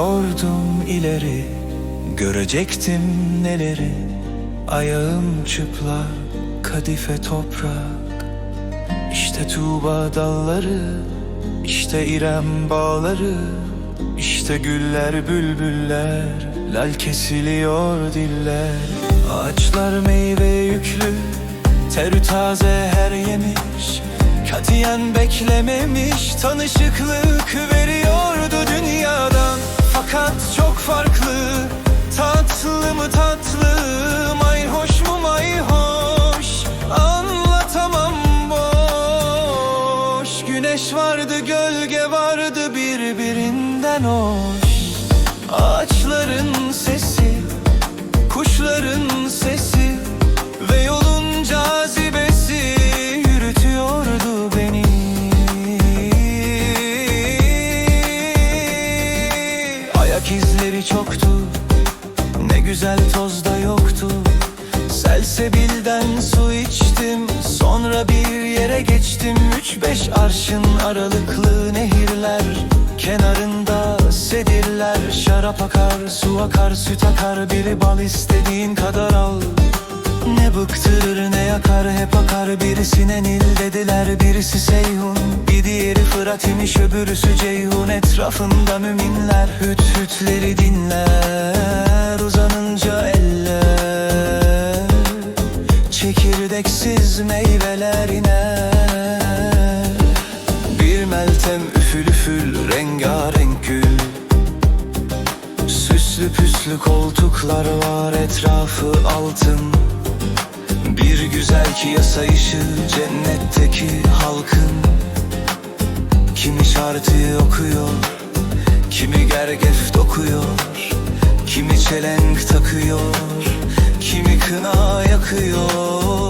Bakıyordum ileri Görecektim neleri. Ayağım çıplak Kadife toprak. İşte Tuğba dalları işte İrem bağları. İşte güller bülbüller Lal kesiliyor diller. Ağaçlar meyve yüklü Terü taze her yemiş. Katiyen beklememiş Tanışıklık veriyordu Vardı gölge vardı birbirinden hoş. Ağaçların sesi Kuşların sesi Ve yolun cazibesi Yürütüyordu beni. Ayak izleri çoktu Ne güzel tozda yoktu. Selsebilden su içtim Sonra bir yere geçtim Üç beş arşın aralıklı nehirler Kenarında sedirler Şarap akar, su akar, süt akar Biri bal istediğin kadar al. Ne bıktırır ne yakar hep akar. Birisine Nil dediler birisi Seyhun. Bir diğeri Fırat imiş öbürüsü Ceyhun. Etrafında müminler hüt hütleri dinler üfül üfül rengarenk gül. Süslü püslü koltuklar var etrafı altın. Bir güzel ki yasayışı cennetteki halkın. Kimi şarkıyı okuyor Kimi gergef dokuyor Kimi çelenk takıyor Kimi kına yakıyor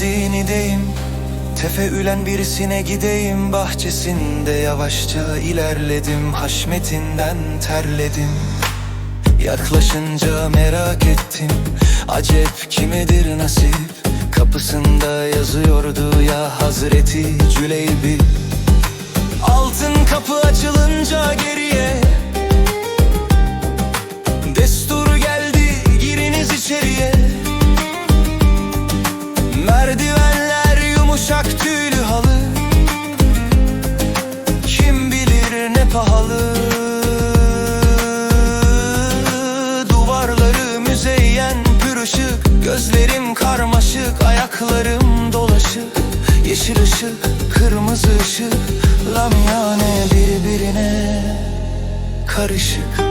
şimdi nideyim Tefeülen birisine gideyim. Bahçesinde yavaşça ilerledim Haşmetinden terledim. Yaklaşınca merak ettim Acep kimidir nasip? Kapısında yazıyordu ya Hazreti Cüleybi. Altın kapı pahalı Duvarları müzeyyen pür ışık Gözlerim karmaşık ayaklarım dolaşık. Yeşil ışık kırmızı ışık Lamyane birbirine karışık